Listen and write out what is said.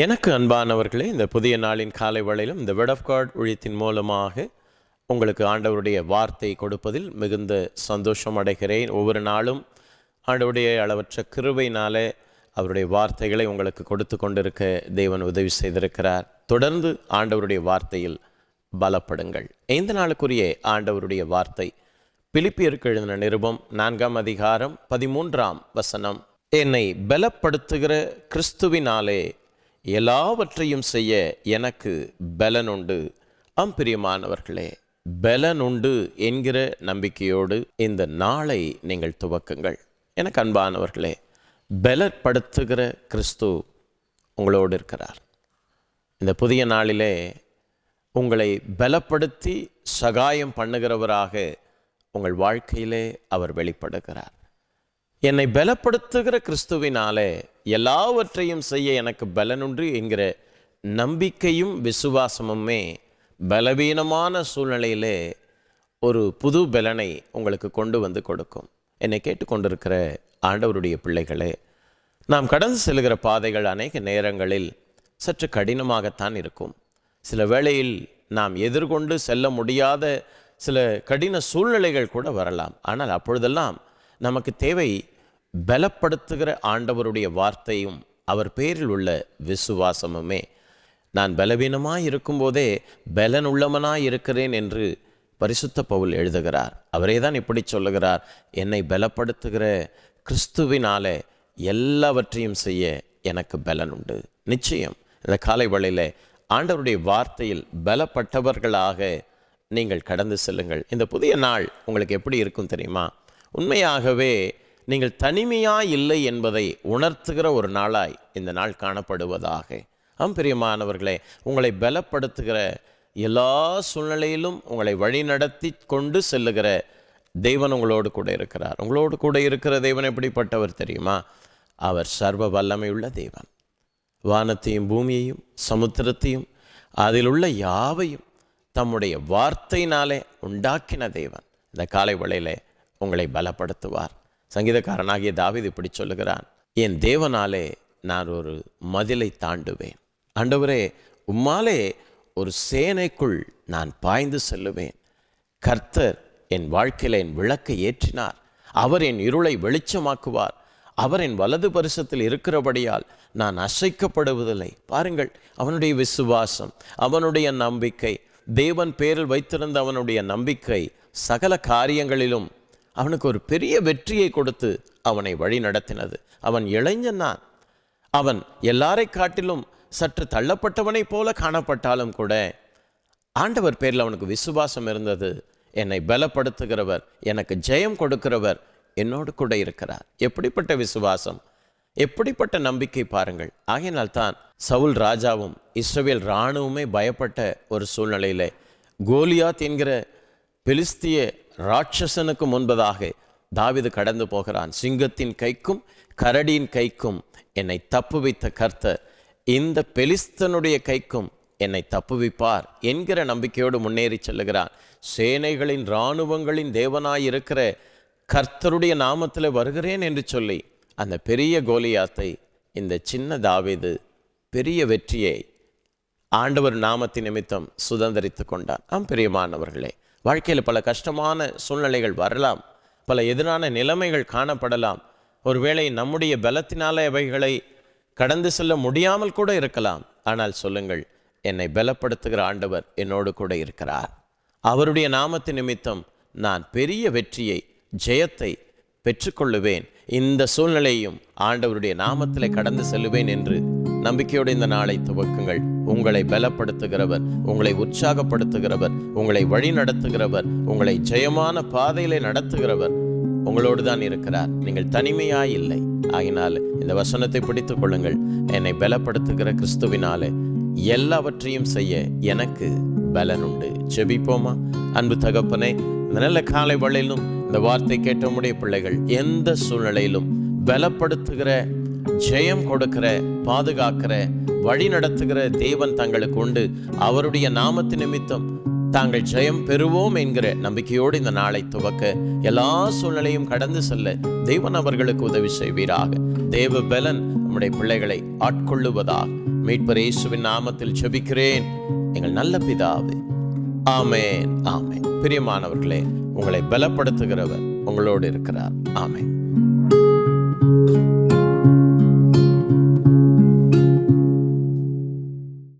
எனக்கு அன்பானவர்களே இந்த புதிய நாளின் காலை வேளையிலும் இந்த வெட் ஆஃப் காட் ஒழியத்தின் மூலமாக உங்களுக்கு ஆண்டவருடைய வார்த்தை கொடுப்பதில் மிகுந்த சந்தோஷம் அடைகிறேன். ஒவ்வொரு நாளும் ஆண்டவருடைய அளவற்ற கிருபையினாலே அவருடைய வார்த்தைகளை உங்களுக்கு கொடுத்து கொண்டிருக்க தேவன் உதவி செய்திருக்கிறார். தொடர்ந்து ஆண்டவருடைய வார்த்தையில் பலப்படுங்கள். ஐந்து நாளுக்குரிய ஆண்டவருடைய வார்த்தை பிலிப்பியருக்கு எழுதின நிருபம் நான்காம் அதிகாரம் பதிமூன்றாம் வசனம். என்னை பலப்படுத்துகிற கிறிஸ்துவினாலே எல்லாவற்றையும் செய்ய எனக்கு பலனுண்டு. அம்பிரியமானவர்களே பலனுண்டு என்கிற நம்பிக்கையோடு இந்த நாளை நீங்கள் துவக்குங்கள். எனக்கு அன்பானவர்களே பலப்படுத்துகிற கிறிஸ்து உங்களோடு இருக்கிறார். இந்த புதிய நாளிலே உங்களை பலப்படுத்தி சகாயம் பண்ணுகிறவராக உங்கள் வாழ்க்கையிலே அவர் வெளிப்படுகிறார். என்னை பலப்படுத்துகிற கிறிஸ்துவினாலே எல்லாவற்றையும் செய்ய எனக்கு பலனுண்டு என்கிற நம்பிக்கையும் விசுவாசமுமே பலவீனமான சூழ்நிலையிலே ஒரு புது பலனை உங்களுக்கு கொண்டு வந்து கொடுக்கும். என்னை கேட்டுக்கொண்டிருக்கிற ஆண்டவருடைய பிள்ளைகளே நாம் கடந்து செல்கிற பாதைகள் அநேக நேரங்களில் சற்று கடினமாகத்தான் இருக்கும். சில வேளையில் நாம் எதிர்கொண்டு செல்ல முடியாத சில கடின சூழ்நிலைகள் கூட வரலாம். ஆனால் அப்பொழுதெல்லாம் நமக்கு தேவை பலப்படுத்துகிற ஆண்டவருடைய வார்த்தையும் அவர் பேரில் உள்ள விசுவாசமுமே. நான் பலவீனமாக இருக்கும்போதே பலன் உள்ளவனாக இருக்கிறேன் என்று பரிசுத்த பவுல் எழுதுகிறார். அவரே தான் இப்படி சொல்லுகிறார். என்னை பலப்படுத்துகிற கிறிஸ்துவினாலே எல்லாவற்றையும் செய்ய எனக்கு பலன் உண்டு. நிச்சயம் இந்த காலை வழியில் ஆண்டவருடைய வார்த்தையில் பலப்பட்டவர்களாக நீங்கள் கடந்து செல்லுங்கள். இந்த புதிய நாள் உங்களுக்கு எப்படி இருக்கும் தெரியுமா? உண்மையாகவே நீங்கள் தனிமையாக இல்லை என்பதை உணர்த்துகிற ஒரு நாளாய் இந்த நாள் காணப்படுவதாக. ஆம் பிரியமானவர்களே உங்களை பலப்படுத்துகிற எல்லா சூழ்நிலையிலும் உங்களை வழிநடத்தி கொண்டு செல்லுகிற தெய்வன் உங்களோடு கூட இருக்கிறார். உங்களோடு கூட இருக்கிற தெய்வன் எப்படிப்பட்டவர் தெரியுமா? அவர் சர்வ வல்லமையுள்ள தெய்வன் வானத்தையும் பூமியையும் சமுத்திரத்தையும் அதில் உள்ள யாவையும் தம்முடைய வார்த்தையினாலே உண்டாக்கின தேவன். இந்த காலை வேளையிலே உங்களை பலப்படுத்துவார். சங்கீதக்காரனாகிய தாவீது இப்படி சொல்லுகிறான் என் தேவனாலே நான் ஒரு மதிலை தாண்டுவேன். ஆண்டவரே உம்மாலே ஒரு சேனைக்குள் நான் பாய்ந்து செல்லுவேன். கர்த்தர் என் வாழ்க்கையில் என் விளக்கை ஏற்றினார். அவர் என் இருளை வெளிச்சமாக்குவார். அவர் என் வலது பரிசத்தில் இருக்கிறபடியால் நான் அசைக்கப்படுவதில்லை. பாருங்கள் அவனுடைய விசுவாசம் அவனுடைய நம்பிக்கை தேவன் பேரில் வைத்திருந்த அவனுடைய நம்பிக்கை சகல காரியங்களிலும் அவனுக்கு ஒரு பெரிய வெற்றியை கொடுத்து அவனை வழி நடத்தினது. அவன் இளைஞனான் அவன் எல்லாரை காட்டிலும் சற்று தள்ளப்பட்டவனைப் போல காணப்பட்டாலும் கூட ஆண்டவர் பேரில் அவனுக்கு விசுவாசம் இருந்தது. என்னை பலப்படுத்துகிறவர் எனக்கு ஜெயம் கொடுக்கிறவர் என்னோடு கூட இருக்கிறார். எப்படிப்பட்ட விசுவாசம்? எப்படிப்பட்ட நம்பிக்கை பாருங்கள். ஆகையினால் தான் சவுல் ராஜாவும் இஸ்ரவேல் இராணுவமே பயப்பட்ட ஒரு சூழ்நிலையிலே கோலியாத் என்கிற பெலிஸ்திய ராட்சசனுக்கு முன்பதாக தாவிது கடந்து போகிறான். சிங்கத்தின் கைக்கும் கரடியின் கைக்கும் என்னை தப்புவித்த கர்த்தர். இந்த பெலிஸ்தனுடைய கைக்கும் என்னை தப்புவிப்பார் என்கிற நம்பிக்கையோடு முன்னேறி செல்லுகிறான். சேனைகளின் இராணுவங்களின் தேவனாயிருக்கிற கர்த்தருடைய நாமத்தில் வருகிறேன் என்று சொல்லி அந்த பெரிய கோலியாத்தை இந்த சின்ன தாவிது பெரிய வெற்றியை ஆண்டவர் நாமத்தின் நிமித்தம் சுதந்திரித்து கொண்டார். ஆம் பிரியமானவர்களே வாழ்க்கையில் பல கஷ்டமான சூழ்நிலைகள் வரலாம். பல எதிரான நிலைமைகள் காணப்படலாம். ஒருவேளை நம்முடைய பலத்தினாலே அவைகளை கடந்து செல்ல முடியாமல் கூட இருக்கலாம். ஆனால் சொல்லுங்கள் என்னை பலப்படுத்துகிற ஆண்டவர் என்னோடு கூட இருக்கிறார். அவருடைய நாமத்தின் நிமித்தம் நான் பெரிய வெற்றியை ஜெயத்தை பெற்றுக்கொள்ளுவேன். இந்த சூழ்நிலையும் ஆண்டவருடைய நாமத்திலே கடந்து செல்லுவேன் என்று நம்பிக்கையோடு இந்த நாளை துவக்குங்கள். உங்களை பலப்படுத்துகிறவர் உங்களை உற்சாகப்படுத்துகிறவர் உங்களை வழி நடத்துகிறவர் உங்களை ஜெயமான பாதையிலே நடத்துகிறவர் உங்களோடு தான் இருக்கிறார். நீங்கள் தனிமையாய் இல்லை. ஆகினால் இந்த வசனத்தை பிடித்துக் கொள்ளுங்கள். என்னை பலப்படுத்துகிற கிறிஸ்துவினாலே எல்லாவற்றையும் செய்ய எனக்கு பலன் உண்டு. செபிப்போமா அன்பு தகப்பனே இந்த நல்ல காலை வழியிலும் இந்த வார்த்தை கேட்ட பிள்ளைகள் எந்த சூழ்நிலையிலும் பலப்படுத்துகிற ஜெயம் கொடுக்கிற பாதுகாக்கிற வழி நடத்துகிற தேவன் தங்களுக்கு உண்டு. அவருடைய நாமத்து நிமித்தம் தாங்கள் ஜெயம் பெறுவோம் என்கிற நம்பிக்கையோடு இந்த நாளை துவக்க. எல்லா சூழ்நிலையும் கடந்து செல்ல தேவன் அவர்களுக்கு உதவி செய்வீராக. தேவ பலன் நம்முடைய பிள்ளைகளை ஆட்கொள்ளுவதாக. மீட்பர் இயேசுவின் நாமத்தில் ஜெபிக்கிறேன். எங்கள் நல்ல பிதாவே ஆமேன் ஆமென். பிரியமானவர்களே உங்களை பலப்படுத்துகிறவர் உங்களோடு இருக்கிறார். ஆமென்.